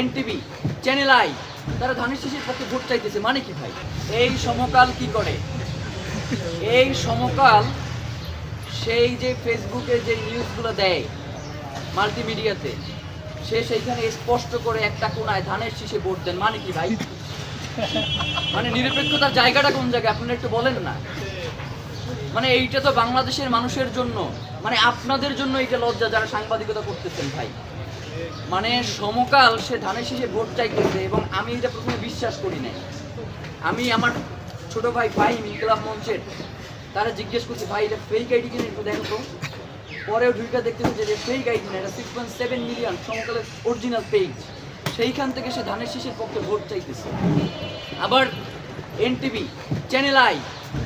NTV, channel I, তারা ধানের শীষের পক্ষে ভোট চাইতেছে। মানে কি ভাই? এই সমকাল কি করে? এই সমকাল সেই যে ফেসবুকে যে নিউজগুলো দেয় মাল্টিমিডিয়াতে, সে সেইখানে স্পষ্ট করে একটা কোনায় ধানের শীষে ভোট দেন। মানে কি ভাই? মানে নিরপেক্ষতার জায়গাটা কোন জায়গায়? আপনারা একটু বলেন না। মানে এইটা তো বাংলাদেশের মানুষের জন্য মানে আপনাদের জন্য এটা লজ্জা যারা সাংবাদিকতা করতেছেন ভাই। মানে সমকাল সে ধানের শীষে ভোট চাইতেছে এবং আমি এটা প্রথমে বিশ্বাস করি নাই। আমি আমার ছোট ভাই ভাই ইনকলাব মঞ্চের, তারা জিজ্ঞেস করছে, ভাই, এটা ফেক আইডি কিনে একটু দেখো। তো পরেও ঢুইটা দেখতেছি যে ফেক আইডি না, এটা সিক্স পয়েন্ট সেভেন মিলিয়ন সমকালের অরিজিনাল পেজ সেইখান থেকে সে ধানের শীষের পক্ষে ভোট চাইতেছে। আবার এনটিভি চ্যানেল আই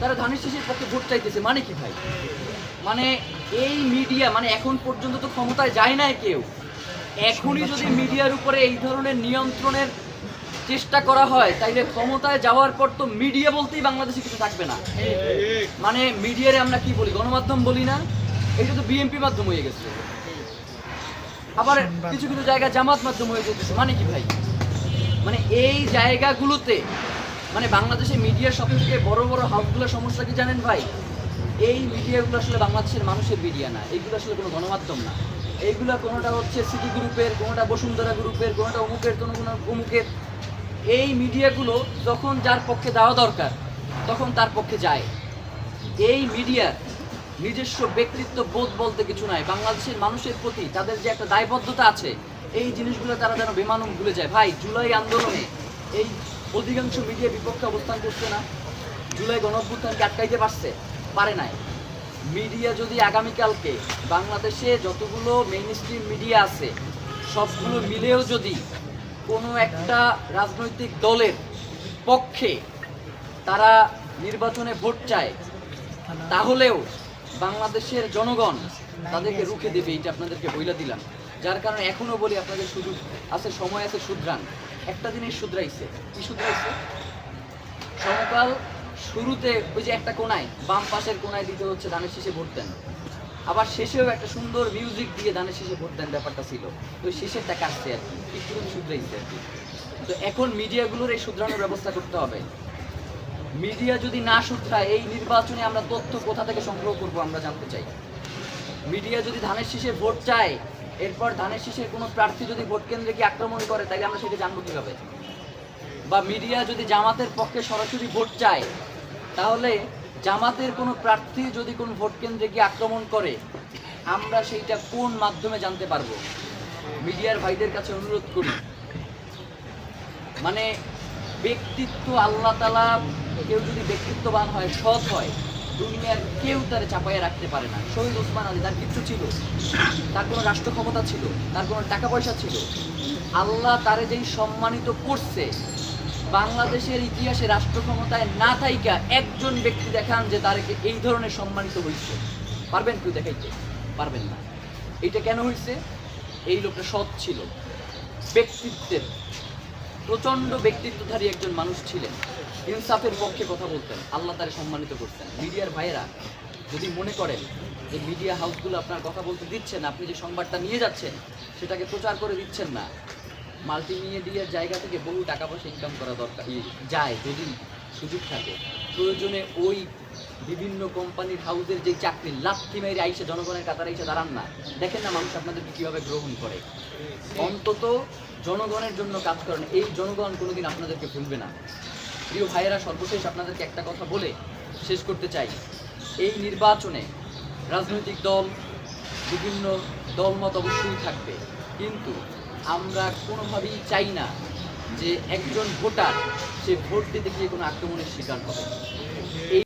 তারা ধানের শীষের পক্ষে ভোট চাইতেছে। মানে কি ভাই? মানে এই মিডিয়া মানে এখন পর্যন্ত তো ক্ষমতায় যায় না কেউ। এখনই যদি মিডিয়ার উপরে এই ধরনের নিয়ন্ত্রণের চেষ্টা করা হয়, তাইলে ক্ষমতায় যাওয়ার পর তো মিডিয়া বলতেই বাংলাদেশে কিছু থাকবে না। মানে মিডিয়ারে আমরা কি বলি? গণমাধ্যম বলি না। এটা তো বিএনপি মাধ্যম হয়ে গেছে। আবার কিছু কিছু জায়গায় জামাত মাধ্যম হয়ে যেতেছে। মানে কি ভাই? মানে এই জায়গাগুলোতে মানে বাংলাদেশে মিডিয়ার সব থেকে বড় বড় হাউসগুলোর সমস্যা কি জানেন ভাই? এই মিডিয়াগুলো আসলে বাংলাদেশের মানুষের মিডিয়া না। এইগুলো আসলে কোনো গণমাধ্যম না। এইগুলো কোনোটা হচ্ছে সিটি গ্রুপের, কোনোটা বসুন্ধরা গ্রুপের, কোনোটা অমুকের কোনো কোনো অমুকের। এই মিডিয়াগুলো যখন যার পক্ষে দেওয়া দরকার, তখন তার পক্ষে যায়। এই মিডিয়ার নিজস্ব ব্যক্তিত্ব বোধ বলতে কিছু নাই। বাংলাদেশের মানুষের প্রতি তাদের যে একটা দায়বদ্ধতা আছে, এই জিনিসগুলো তারা যেন বেমানুম ভুলে যায়। ভাই, জুলাই আন্দোলনে এই অধিকাংশ মিডিয়া বিপক্ষে অবস্থান করছে না। জুলাই গণঅভ্যুত্থানকে আটকাইতে পারছে, পারে নাই। মিডিয়া যদি আগামীকালকে বাংলাদেশে যতগুলো মেইন স্ট্রিম মিডিয়া আছে, সবগুলো মিলেও যদি কোনো একটা রাজনৈতিক দলের পক্ষে তারা নির্বাচনে ভোট চায়, তাহলেও বাংলাদেশের জনগণ তাদেরকে রুখে দেবে এটা আপনাদেরকে বইলা দিলাম। যার কারণে এখনও বলি, আপনাদের সুযোগ আছে, সময় আছে শুধরান। একটা জিনিস শুধরাইছে। কি শুধরাইছে? সমকাল শুরুতে ওই যে একটা কোনায়, বাম পাশের কোনায় দিতে হচ্ছে, ধানের শীষে ভোট দেন। আবার শেষেও একটা সুন্দর মিউজিক দিয়ে ধানের শীষে ভোট দেন ব্যাপারটা ছিল। তো শেষেরটা কাটছে আর কি একটু শুধরাইছে আর কি। তো এখন মিডিয়াগুলোর এই শুধরানোর ব্যবস্থা করতে হবে। মিডিয়া যদি না শুধরায়, এই নির্বাচনে আমরা তথ্য কোথা থেকে সংগ্রহ করব আমরা জানতে চাই। মিডিয়া যদি ধানের শীষে ভোট চায়, এরপর ধানের শীষের কোনো প্রার্থী যদি ভোট কেন্দ্রে গিয়ে আক্রমণ করে, তাহলে আমরা সেটা জানব কীভাবে? বা মিডিয়া যদি জামাতের পক্ষে সরাসরি ভোট চায়, তাহলে জামাতের কোনো প্রার্থী যদি কোন ভোট কেন্দ্রে গিয়ে আক্রমণ করে, আমরা সেইটা কোন মাধ্যমে জানতে পারব? মিডিয়ার ভাইদের কাছে অনুরোধ করি। মানে ব্যক্তিত্ব আল্লাহ তালা কেউ যদি ব্যক্তিত্ববান হয়, সৎ হয়, দুনিয়ার কেউ তারে চাপাইয়া রাখতে পারে না। শহীদ ওসমান আলী, তার কিছু ছিল। তার কোনো রাষ্ট্র ক্ষমতা ছিল, তার কোনো টাকা পয়সা ছিল। আল্লাহ তারে যেই সম্মানিত করছে বাংলাদেশের ইতিহাসে রাষ্ট্র ক্ষমতায় না থাইকা একজন ব্যক্তি দেখান যে তারকে এই ধরনের সম্মানিত হয়েছে। পারবেন কেউ দেখাইতে? পারবেন না। এটা কেন হয়েছে এই লোকটা সৎ ছিল। ব্যক্তিত্বের প্রচণ্ড ব্যক্তিত্বধারী একজন মানুষ ছিলেন। ইনসাফের পক্ষে কথা বলতেন, আল্লাহ তারে সম্মানিত করতেন। মিডিয়ার ভাইয়েরা যদি মনে করেন যে মিডিয়া হাউসগুলো আপনার কথা বলতে দিচ্ছেন, আপনি যে সংবাদটা নিয়ে যাচ্ছেন, সেটাকে প্রচার করে দিচ্ছেন না মাল্টিমিডিয়ার জায়গা থেকে বহু টাকা পয়সা ইনকাম করা দরকার। যায় যদি সুযোগ থাকে। প্রয়োজনে ওই বিভিন্ন কোম্পানির হাউসের যে চাকরি, লাথি মেরে আইসে জনগণের কাতারে এসে দাঁড়ান না। দেখেন না মানুষ আপনাদেরকে কীভাবে গ্রহণ করে। অন্তত জনগণের জন্য কাজ করেন। এই জনগণ কোনোদিন আপনাদেরকে ভুলবে না। প্রিয় ভাইয়েরা, সর্বশেষ আপনাদেরকে একটা কথা বলে শেষ করতে চাই। এই নির্বাচনে রাজনৈতিক দল, বিভিন্ন দলমত অবশ্যই থাকবে। কিন্তু আমরা কোনোভাবেই চাই না যে একজন ভোটার সে ভোট দিতে গিয়ে কোনো আক্রমণের শিকার হবে। এই